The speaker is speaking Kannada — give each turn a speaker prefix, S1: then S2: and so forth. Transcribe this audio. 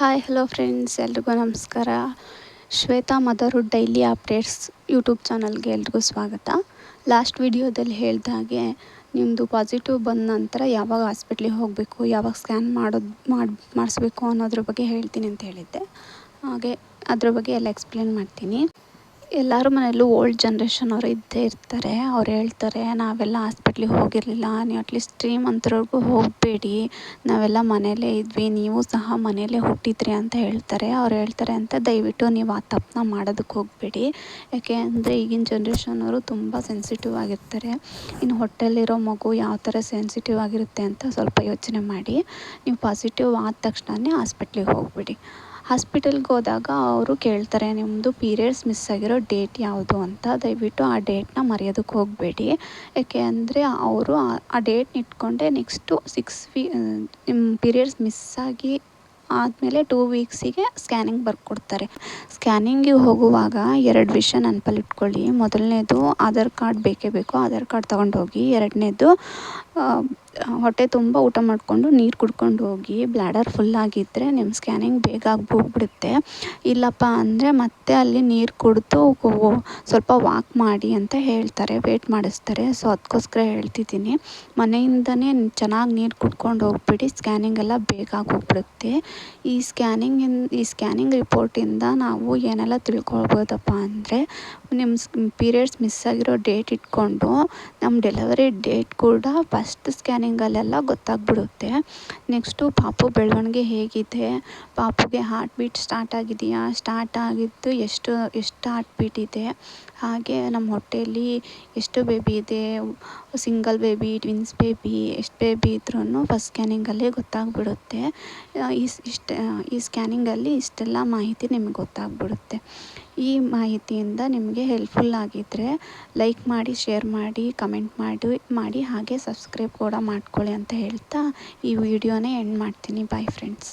S1: ಹಾಯ್ ಹಲೋ ಫ್ರೆಂಡ್ಸ್ ಎಲ್ರಿಗೂ ನಮಸ್ಕಾರ. Shweta motherhood daily updates YouTube ಚಾನಲ್ಗೆ ಎಲ್ರಿಗೂ ಸ್ವಾಗತ. ಲಾಸ್ಟ್ ವಿಡಿಯೋದಲ್ಲಿ ಹೇಳಿದ ಹಾಗೆ ನಿಮ್ಮದು ಪಾಸಿಟಿವ್ ಬಂದ ನಂತರ ಯಾವಾಗ ಹಾಸ್ಪಿಟ್ಲಿಗೆ ಹೋಗಬೇಕು, ಯಾವಾಗ ಸ್ಕ್ಯಾನ್ ಮಾಡೋದು ಮಾಡಿ, ಮಾಡಿಸ್ಬೇಕು ಅನ್ನೋದ್ರ ಬಗ್ಗೆ ಹೇಳ್ತೀನಿ ಅಂತ ಹೇಳಿದ್ದೆ. ಹಾಗೆ ಅದ್ರ ಬಗ್ಗೆ ಎಲ್ಲ ಎಕ್ಸ್ಪ್ಲೇನ್ ಮಾಡ್ತೀನಿ. ಎಲ್ಲರ ಮನೆಯಲ್ಲೂ ಓಲ್ಡ್ ಜನ್ರೇಷನ್ ಅವರು ಇದ್ದೇ ಇರ್ತಾರೆ. ಅವ್ರು ಹೇಳ್ತಾರೆ, ನಾವೆಲ್ಲ ಹಾಸ್ಪಿಟ್ಲಿಗೆ ಹೋಗಿರಲಿಲ್ಲ. ನೀವು ಅಟ್ಲೀಸ್ಟ್ ತ್ರೀ ಮಂತ್ರವರೆಗೂ ಹೋಗಬೇಡಿ. ನಾವೆಲ್ಲ ಮನೆಯಲ್ಲೇ ಇದ್ವಿ. ನೀವು ಸಹ ಮನೆಯಲ್ಲೇ ಹುಟ್ಟಿದ್ರಿ ಅಂತ ಹೇಳ್ತಾರೆ. ಅವ್ರು ಹೇಳ್ತಾರೆ ಅಂತ ದಯವಿಟ್ಟು ನೀವು ಆ ತಪ್ಪನ್ನ ಮಾಡೋದಕ್ಕೆ ಹೋಗಬೇಡಿ. ಯಾಕೆ ಅಂದರೆ ಈಗಿನ ಜನ್ರೇಷನವರು ತುಂಬ ಸೆನ್ಸಿಟಿವ್ ಆಗಿರ್ತಾರೆ. ಇನ್ನು ಹೊಟ್ಟೆಲಿರೋ ಮಗು ಯಾವ ಥರ ಸೆನ್ಸಿಟಿವ್ ಆಗಿರುತ್ತೆ ಅಂತ ಸ್ವಲ್ಪ ಯೋಚನೆ ಮಾಡಿ. ನೀವು ಪಾಸಿಟಿವ್ ಆದ ತಕ್ಷಣನೇ ಹಾಸ್ಪಿಟ್ಲಿಗೆ ಹೋಗ್ಬಿಡಿ. ಹಾಸ್ಪಿಟಲ್ಗೆ ಹೋದಾಗ ಅವರು ಕೇಳ್ತಾರೆ ನಿಮ್ಮದು ಪೀರಿಯಡ್ಸ್ ಮಿಸ್ ಆಗಿರೋ ಡೇಟ್ ಯಾವುದು ಅಂತ. ದಯವಿಟ್ಟು ಆ ಡೇಟನ್ನ ಮರೆಯೋದಕ್ಕೆ ಹೋಗಬೇಡಿ. ಯಾಕೆ ಅಂದರೆ ಅವರು ಆ ಡೇಟ್ನ ಇಟ್ಕೊಂಡೆ ನೆಕ್ಸ್ಟು ಸಿಕ್ಸ್ ವೀ ನಿಮ್ಮ ಪೀರಿಯಡ್ಸ್ ಮಿಸ್ ಆಗಿ ಆದಮೇಲೆ ಟೂ ವೀಕ್ಸಿಗೆ ಸ್ಕ್ಯಾನಿಂಗ್ ಬರ್ಕೊಡ್ತಾರೆ. ಸ್ಕ್ಯಾನಿಂಗಿಗೆ ಹೋಗುವಾಗ ಎರಡು ವಿಷಯ ನೆನಪಲ್ಲಿ ಇಟ್ಕೊಳ್ಳಿ. ಮೊದಲನೇದು ಆಧಾರ್ ಕಾರ್ಡ್ ಬೇಕೇ ಬೇಕು. ಆಧಾರ್ ಕಾರ್ಡ್ ತೊಗೊಂಡೋಗಿ ಎರಡನೇದು ಹೊಟ್ಟೆ ತುಂಬ ಊಟ ಮಾಡಿಕೊಂಡು ನೀರು ಕುಡ್ಕೊಂಡು ಹೋಗಿ ಬ್ಲ್ಯಾಡರ್ ಫುಲ್ ಆಗಿದ್ದರೆ ನಿಮ್ಮ ಸ್ಕ್ಯಾನಿಂಗ್ ಬೇಗ ಆಗಿ ಹೋಗ್ಬಿಡುತ್ತೆ ಇಲ್ಲಪ್ಪ ಅಂದರೆ ಮತ್ತೆ ಅಲ್ಲಿ ನೀರು ಕುಡಿದು ಸ್ವಲ್ಪ ವಾಕ್ ಮಾಡಿ ಅಂತ ಹೇಳ್ತಾರೆ ವೇಟ್ ಮಾಡಿಸ್ತಾರೆ. ಸೊ ಅದಕ್ಕೋಸ್ಕರ ಹೇಳ್ತಿದ್ದೀನಿ. ಮನೆಯಿಂದನೇ ಚೆನ್ನಾಗಿ ನೀರು ಕುಡ್ಕೊಂಡು ಹೋಗ್ಬಿಡಿ ಸ್ಕ್ಯಾನಿಂಗ್ ಎಲ್ಲ ಬೇಗ ಆಗೋಗ್ಬಿಡುತ್ತೆ ಈ ಸ್ಕ್ಯಾನಿಂಗಿಂದ ಈ ಸ್ಕ್ಯಾನಿಂಗ್ ರಿಪೋರ್ಟಿಂದ ನಾವು ಏನೆಲ್ಲ ತಿಳ್ಕೊಳ್ಬೋದಪ್ಪ ಅಂದರೆ ನಿಮ್ಮ ಪೀರಿಯಡ್ಸ್ ಮಿಸ್ ಆಗಿರೋ ಡೇಟ್ ಇಟ್ಕೊಂಡು ನಮ್ಮ ಡೆಲಿವರಿ ಡೇಟ್ ಕೂಡ ಫಸ್ಟ್ ಸ್ಕ್ಯಾನಿಂಗಲ್ಲೆಲ್ಲ ಗೊತ್ತಾಗ್ಬಿಡುತ್ತೆ. ನೆಕ್ಸ್ಟು ಪಾಪು ಬೆಳವಣಿಗೆ ಹೇಗಿದೆ? ಪಾಪುಗೆ ಹಾರ್ಟ್ ಬೀಟ್ ಸ್ಟಾರ್ಟ್ ಆಗಿದೆಯಾ? ಸ್ಟಾರ್ಟ್ ಆಗಿದ್ದು ಎಷ್ಟು ಎಷ್ಟು ಹಾರ್ಟ್ ಬೀಟ್ ಇದೆ? ಹಾಗೆ ನಮ್ಮ ಹೊಟ್ಟೆಯಲ್ಲಿ ಎಷ್ಟು ಬೇಬಿ ಇದೆ? ಸಿಂಗಲ್ ಬೇಬಿ ಟ್ವಿನ್ಸ್ ಬೇಬಿ ಎಷ್ಟು ಬೇಬಿ ಇದ್ರೂ ಫಸ್ಟ್ ಸ್ಕ್ಯಾನಿಂಗಲ್ಲೇ ಗೊತ್ತಾಗ್ಬಿಡುತ್ತೆ. ಇಷ್ಟು ಈ ಸ್ಕ್ಯಾನಿಂಗಲ್ಲಿ ಇಷ್ಟೆಲ್ಲ ಮಾಹಿತಿ ನಿಮಗೆ ಗೊತ್ತಾಗ್ಬಿಡುತ್ತೆ. ಈ ಮಾಹಿತಿಯಿಂದ ನಿಮಗೆ ಹೆಲ್ಪ್ಫುಲ್ ಆಗಿದ್ದರೆ ಲೈಕ್ ಮಾಡಿ ಶೇರ್ ಮಾಡಿ ಕಮೆಂಟ್ ಮಾಡಿ ಮಾಡಿ ಹಾಗೆ ಸಬ್ಸ್ಕ್ರೈಬ್ ಕೂಡ ಮಾಡ್ಕೊಳ್ಳಿ ಅಂತ ಹೇಳ್ತಾ ಈ ವಿಡಿಯೋನೇ ಎಂಡ್ ಮಾಡ್ತೀನಿ. Bye friends